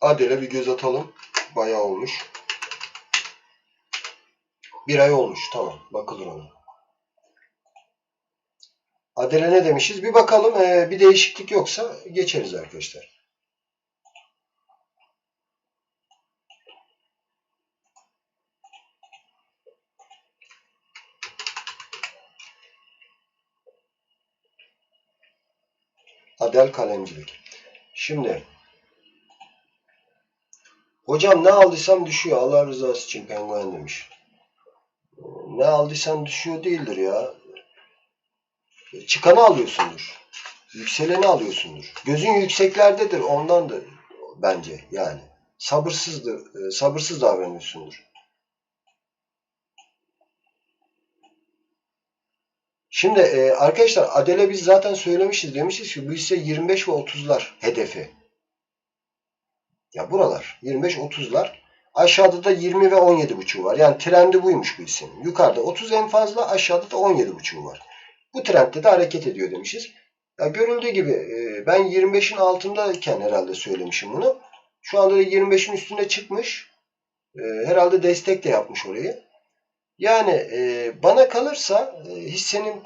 Adele bir göz atalım. Bayağı olmuş. Bir ay olmuş. Tamam. Bakılır ona. Adele ne demişiz? Bir bakalım. Ee, bir değişiklik yoksa geçeriz arkadaşlar. Adel kalemcilik. Şimdi hocam ne aldıysam düşüyor. Allah rızası için penguen demiş. Ne aldıysan düşüyor değildir ya. Çıkanı alıyorsundur. Yükseleni alıyorsundur. Gözün yükseklerdedir ondandır bence yani. Sabırsızdır, e, sabırsız davranıyorsundur. Şimdi e, arkadaşlar Adele biz zaten söylemişiz demişiz ki bu ise 25 ve 30'lar hedefi. Ya buralar 25-30'lar. Aşağıda da 20 ve 17.5'u var. Yani trendi buymuş bu isim. Yukarıda 30 en fazla aşağıda da 17.5'u var. Bu trendde de hareket ediyor demişiz. Ya görüldüğü gibi e, ben 25'in altındayken herhalde söylemişim bunu. Şu anda da 25'in üstüne çıkmış. E, herhalde destek de yapmış orayı. Yani e, bana kalırsa hissenin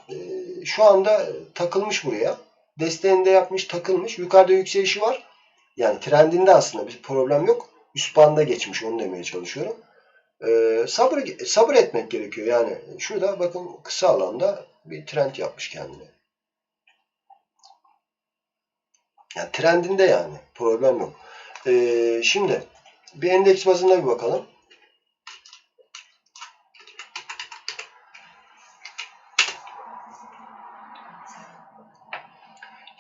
şu anda takılmış buraya. Desteğini de yapmış, takılmış. Yukarıda yükselişi var. Yani trendinde aslında bir problem yok. Üst banda geçmiş onu demeye çalışıyorum. E, sabır sabır etmek gerekiyor. Yani şurada bakın kısa alanda bir trend yapmış kendine. Yani trendinde yani problem yok. E, şimdi bir endeks bazında bir bakalım.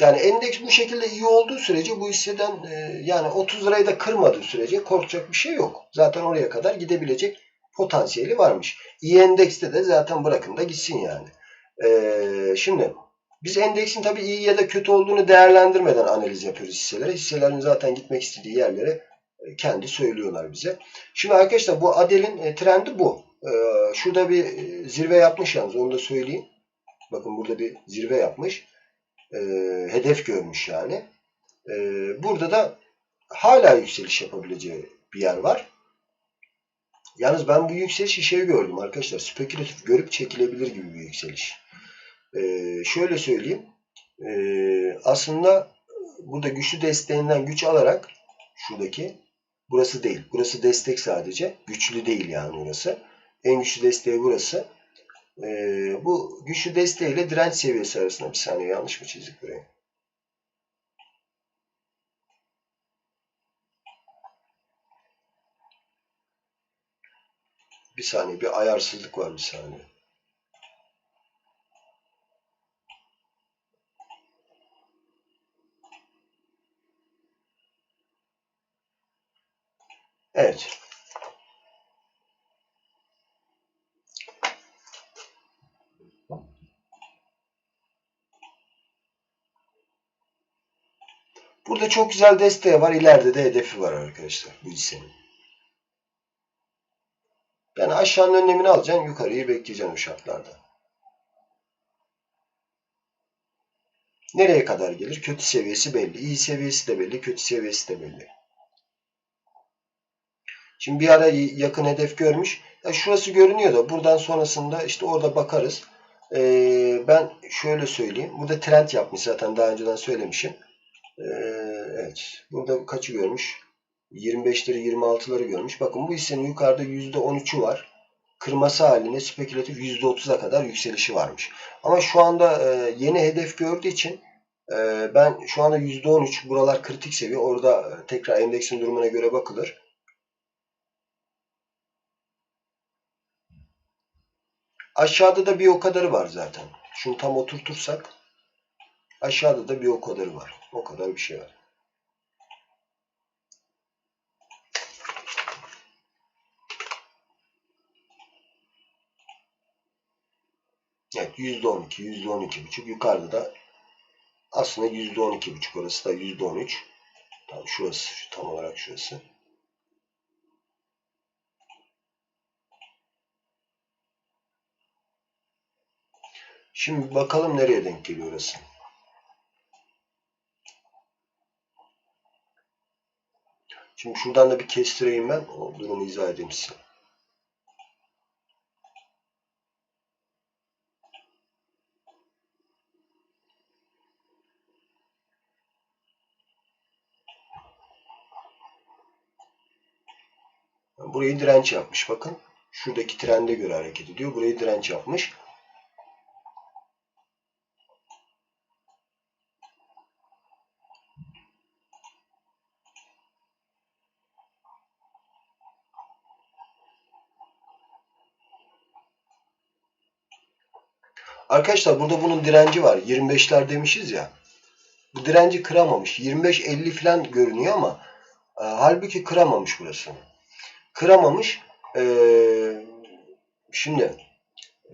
Yani endeks bu şekilde iyi olduğu sürece bu hisseden e, yani 30 lirayı da kırmadığı sürece korkacak bir şey yok. Zaten oraya kadar gidebilecek potansiyeli varmış. İyi endekste de zaten bırakın da gitsin yani. E, şimdi biz endeksin tabii iyi ya da kötü olduğunu değerlendirmeden analiz yapıyoruz hisselere. Hisselerin zaten gitmek istediği yerlere e, kendi söylüyorlar bize. Şimdi arkadaşlar bu Adel'in trendi bu. Şurada bir zirve yapmış yalnız onu da söyleyeyim. Bakın burada bir zirve yapmış e, hedef görmüş yani. E, burada da hala yükseliş yapabileceği bir yer var. Yalnız ben bu yükselişi şey gördüm arkadaşlar. Spekülatif görüp çekilebilir gibi bir yükseliş. E, şöyle söyleyeyim. E, aslında burada güçlü desteğinden güç alarak şuradaki burası değil. Burası destek sadece. Güçlü değil yani orası. En güçlü desteği burası. Ee, bu güçlü desteğiyle direnç seviyesi arasında bir saniye yanlış mı çizdik burayı? Bir saniye bir ayarsızlık var bir saniye. Evet. Burada çok güzel desteği var. İleride de hedefi var arkadaşlar bu hissenin. Yani aşağının önlemini alacaksın. Yukarıyı bekleyeceksin o şartlarda. Nereye kadar gelir? Kötü seviyesi belli. İyi seviyesi de belli. Kötü seviyesi de belli. Şimdi bir ara yakın hedef görmüş. Ya şurası görünüyor da buradan sonrasında işte orada bakarız. Ee, ben şöyle söyleyeyim. Burada trend yapmış zaten daha önceden söylemişim. Ee, evet. Burada kaçı görmüş? 25'leri 26'ları görmüş. Bakın bu hissenin yukarıda %13'ü var. Kırması haline spekülatif %30'a kadar yükselişi varmış. Ama şu anda e, yeni hedef gördüğü için e, ben şu anda %13 buralar kritik seviye. Orada e, tekrar endeksin durumuna göre bakılır. Aşağıda da bir o kadarı var zaten. Şunu tam oturtursak aşağıda da bir o kadarı var. O kadar bir şey var. Evet %12, %12,5 yukarıda da aslında %12,5 orası da %13. Tam şurası, şu tam olarak şurası. Şimdi bakalım nereye denk geliyor orası. Şimdi şuradan da bir kestireyim ben. O durumu izah edeyim size. Burayı direnç yapmış. Bakın. Şuradaki trende göre hareket ediyor. Burayı direnç yapmış. Arkadaşlar burada bunun direnci var. 25'ler demişiz ya. Bu direnci kıramamış. 25-50 falan görünüyor ama e, halbuki kıramamış burası. Kıramamış. E, şimdi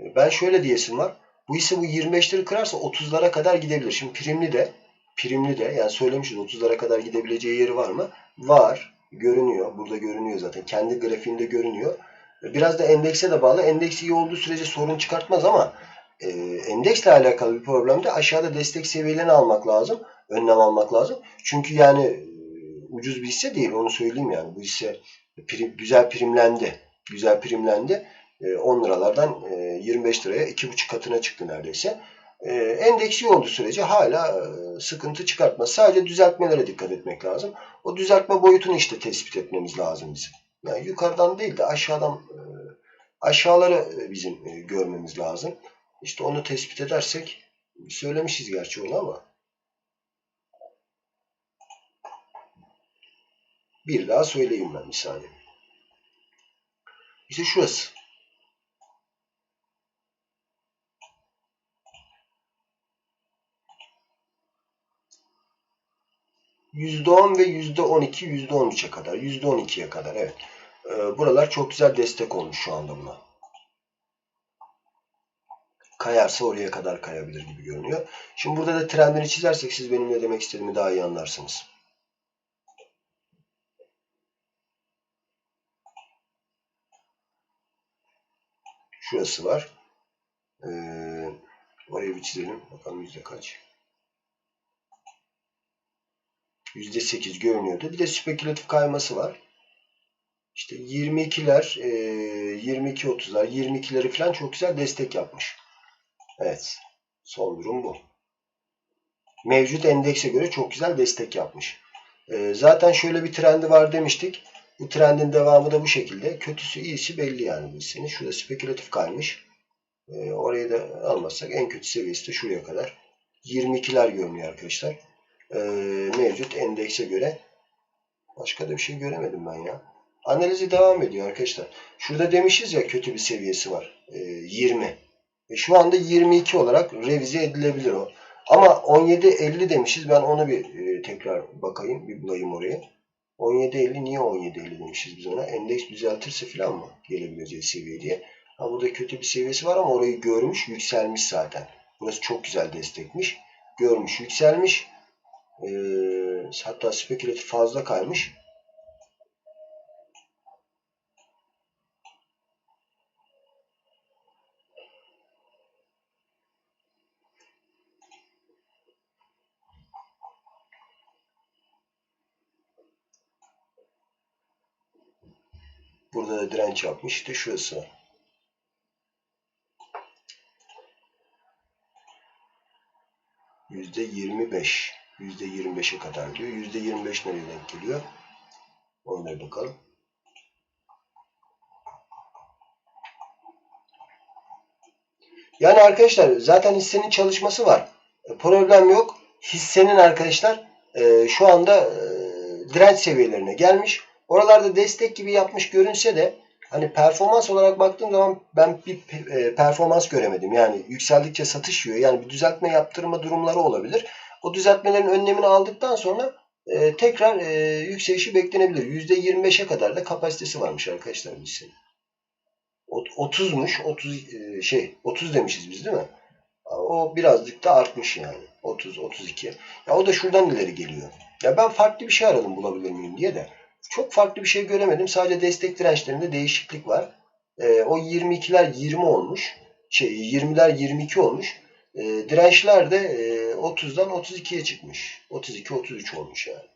e, ben şöyle diyesim var. Bu ise bu 25'leri kırarsa 30'lara kadar gidebilir. Şimdi primli de primli de yani söylemişiz 30'lara kadar gidebileceği yeri var mı? Var. Görünüyor. Burada görünüyor zaten. Kendi grafiğinde görünüyor. Biraz da endekse de bağlı. Endeks iyi olduğu sürece sorun çıkartmaz ama e, endeksle alakalı bir problemde aşağıda destek seviyelerini almak lazım. Önlem almak lazım. Çünkü yani e, ucuz bir hisse değil. Onu söyleyeyim yani. Bu hisse prim, güzel primlendi. Güzel primlendi. E, 10 liralardan e, 25 liraya 2,5 katına çıktı neredeyse. E, endeks olduğu sürece hala e, sıkıntı çıkartmaz. Sadece düzeltmelere dikkat etmek lazım. O düzeltme boyutunu işte tespit etmemiz lazım bizim. Yani yukarıdan değil de aşağıdan e, aşağıları bizim e, görmemiz lazım. İşte onu tespit edersek söylemişiz gerçi onu ama bir daha söyleyeyim ben saniye. İşte şurası. %10 ve %12, %13'e kadar, %12'ye kadar evet. Ee, buralar çok güzel destek olmuş şu anda buna. Kayarsa oraya kadar kayabilir gibi görünüyor. Şimdi burada da trendini çizersek siz benim ne demek istediğimi daha iyi anlarsınız. Şurası var. Ee, orayı bir çizelim. Bakalım yüzde kaç. %8 görünüyordu. Bir de spekülatif kayması var. İşte 22'ler, 22-30'lar, 22'leri falan çok güzel destek yapmış. Evet. Son durum bu. Mevcut endekse göre çok güzel destek yapmış. Zaten şöyle bir trendi var demiştik. Bu trendin devamı da bu şekilde. Kötüsü iyisi belli yani bu hissinin. Şurada spekülatif kaymış. Orayı da almazsak en kötü seviyesi de şuraya kadar. 22'ler görünüyor arkadaşlar e, mevcut endekse göre başka da bir şey göremedim ben ya. Analizi devam ediyor arkadaşlar. Şurada demişiz ya kötü bir seviyesi var. E, 20. E, şu anda 22 olarak revize edilebilir o. Ama 17.50 demişiz. Ben onu bir e, tekrar bakayım. Bir bulayım oraya. 17.50 niye 17.50 demişiz biz ona? Endeks düzeltirse falan mı gelebileceği seviye diye. Ha, burada kötü bir seviyesi var ama orayı görmüş, yükselmiş zaten. Burası çok güzel destekmiş. Görmüş, yükselmiş. E, hatta spekülatif fazla kaymış. Burada da direnç yapmış. İşte şurası. Yüzde yirmi beş. %25'e kadar diyor. %25 nereye denk geliyor? Onlara bakalım. Yani arkadaşlar zaten hissenin çalışması var. E, problem yok. Hissenin arkadaşlar e, şu anda e, direnç seviyelerine gelmiş. Oralarda destek gibi yapmış görünse de hani performans olarak baktığım zaman ben bir performans göremedim. Yani yükseldikçe satış yiyor. Yani bir düzeltme yaptırma durumları olabilir. O düzeltmelerin önlemini aldıktan sonra e, tekrar e, yükselişi beklenebilir. %25'e kadar da kapasitesi varmış arkadaşlar bu hissenin. 30'muş. 30 e, şey 30 demişiz biz değil mi? O birazcık da artmış yani. 30 32. Ya o da şuradan ileri geliyor. Ya ben farklı bir şey aradım bulabilir miyim diye de çok farklı bir şey göremedim. Sadece destek dirençlerinde değişiklik var. E, o 22'ler 20 olmuş. Şey 20'ler 22 olmuş. E, dirençler de e, 30'dan 32'ye çıkmış. 32-33 olmuş yani.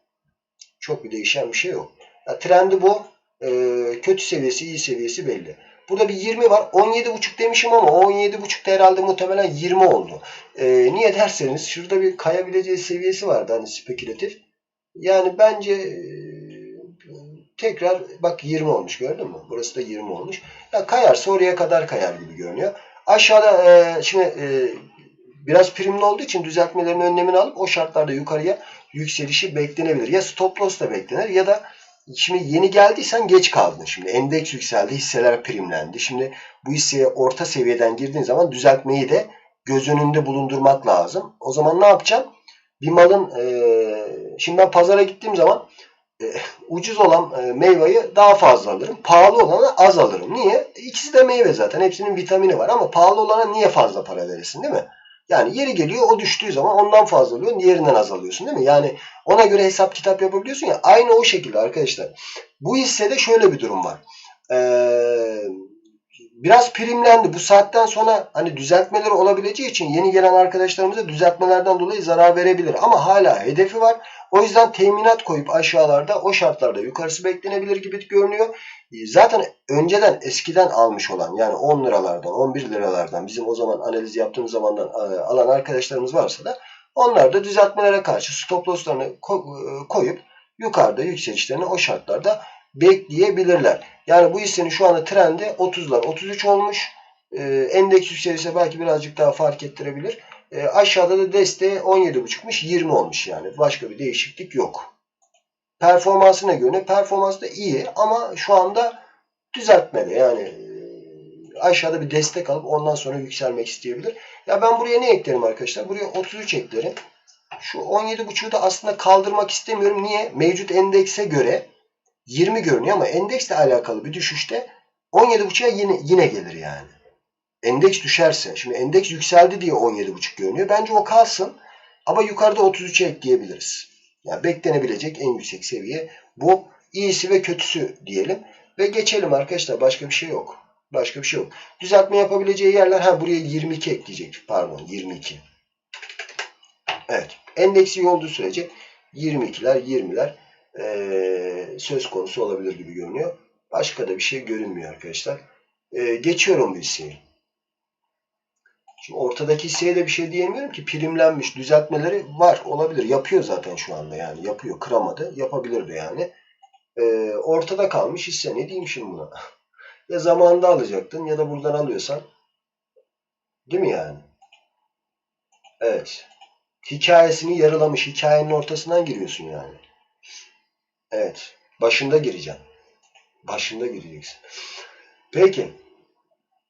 Çok bir değişen bir şey yok. Ya, trendi bu. Ee, kötü seviyesi, iyi seviyesi belli. Burada bir 20 var. 17.5 demişim ama o 17.5'da herhalde muhtemelen 20 oldu. Ee, niye derseniz şurada bir kayabileceği seviyesi vardı hani spekülatif. Yani bence e, tekrar bak 20 olmuş gördün mü? Burası da 20 olmuş. Ya kayarsa oraya kadar kayar gibi görünüyor. Aşağıda e, şimdi e, biraz primli olduğu için düzeltmelerin önlemini alıp o şartlarda yukarıya yükselişi beklenebilir. Ya stop loss da beklenir ya da şimdi yeni geldiysen geç kaldın. Şimdi endeks yükseldi, hisseler primlendi. Şimdi bu hisseye orta seviyeden girdiğin zaman düzeltmeyi de göz önünde bulundurmak lazım. O zaman ne yapacağım? Bir malın e, şimdi ben pazara gittiğim zaman e, ucuz olan e, meyveyi daha fazla alırım. Pahalı olanı az alırım. Niye? İkisi de meyve zaten. Hepsinin vitamini var ama pahalı olana niye fazla para veresin değil mi? Yani yeri geliyor o düştüğü zaman ondan fazla alıyorsun. Diğerinden az alıyorsun değil mi? Yani ona göre hesap kitap yapabiliyorsun ya. Aynı o şekilde arkadaşlar. Bu hissede şöyle bir durum var. Ee, biraz primlendi. Bu saatten sonra hani düzeltmeleri olabileceği için yeni gelen arkadaşlarımıza düzeltmelerden dolayı zarar verebilir. Ama hala hedefi var. O yüzden teminat koyup aşağılarda o şartlarda yukarısı beklenebilir gibi görünüyor. Zaten önceden eskiden almış olan yani 10 liralardan 11 liralardan bizim o zaman analiz yaptığımız zamandan e, alan arkadaşlarımız varsa da onlar da düzeltmelere karşı stop losslarını ko- koyup yukarıda yükselişlerini o şartlarda bekleyebilirler. Yani bu hissenin şu anda trendi 30'lar 33 olmuş. Ee, endeks yükselirse belki birazcık daha fark ettirebilir. Ee, aşağıda da desteği 17.5'muş 20 olmuş yani. Başka bir değişiklik yok. Performansına göre performans da iyi ama şu anda düzeltmede yani e, aşağıda bir destek alıp ondan sonra yükselmek isteyebilir. Ya ben buraya ne eklerim arkadaşlar? Buraya 33 eklerim. Şu 17.5'u da aslında kaldırmak istemiyorum. Niye? Mevcut endekse göre 20 görünüyor ama endeksle alakalı bir düşüşte 17.5'a yine, yine gelir yani. Endeks düşerse. Şimdi endeks yükseldi diye 17.5 görünüyor. Bence o kalsın. Ama yukarıda 33'e ekleyebiliriz. Yani beklenebilecek en yüksek seviye bu. İyisi ve kötüsü diyelim. Ve geçelim arkadaşlar. Başka bir şey yok. Başka bir şey yok. Düzeltme yapabileceği yerler ha buraya 22 ekleyecek. Pardon 22. Evet. Endeksi iyi olduğu sürece 22'ler 20'ler ee, söz konusu olabilir gibi görünüyor. Başka da bir şey görünmüyor arkadaşlar. Ee, geçiyorum bu hisseyi. Şimdi ortadaki hisseye de bir şey diyemiyorum ki primlenmiş düzeltmeleri var olabilir. Yapıyor zaten şu anda yani yapıyor kıramadı yapabilirdi yani. Ee, ortada kalmış hisse ne diyeyim şimdi buna. ya zamanında alacaktın ya da buradan alıyorsan değil mi yani? Evet. Hikayesini yarılamış. Hikayenin ortasından giriyorsun yani. Evet. Başında gireceğim. Başında gireceksin. Peki.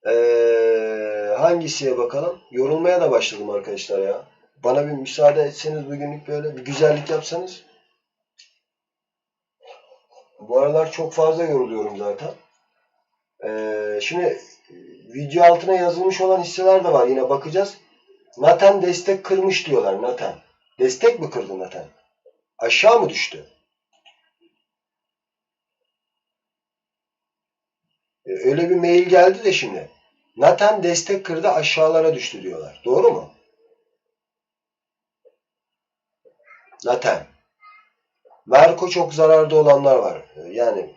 Ee, hangisiye bakalım? Yorulmaya da başladım arkadaşlar ya. Bana bir müsaade etseniz bugünlük böyle bir güzellik yapsanız. Bu aralar çok fazla yoruluyorum zaten. Ee, şimdi video altına yazılmış olan hisseler de var. Yine bakacağız. Naten destek kırmış diyorlar. Naten. Destek mi kırdı Naten? Aşağı mı düştü? Öyle bir mail geldi de şimdi. Naten destek kırdı aşağılara düştü diyorlar. Doğru mu? Naten. Merko çok zararda olanlar var. Yani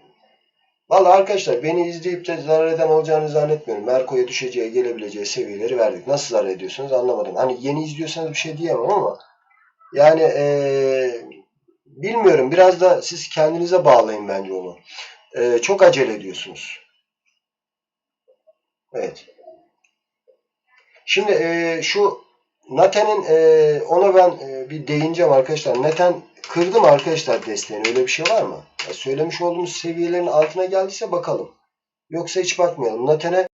Valla arkadaşlar beni izleyip de zarar eden olacağını zannetmiyorum. Merko'ya düşeceği, gelebileceği seviyeleri verdik. Nasıl zarar ediyorsunuz anlamadım. Hani yeni izliyorsanız bir şey diyemem ama yani ee, bilmiyorum. Biraz da siz kendinize bağlayın bence onu. Ee, çok acele ediyorsunuz. Evet. Şimdi e, şu Naten'in e, ona ben e, bir değineceğim arkadaşlar. Naten kırdı mı arkadaşlar desteğini? Öyle bir şey var mı? Ya söylemiş olduğumuz seviyelerin altına geldiyse bakalım. Yoksa hiç bakmayalım. Naten'e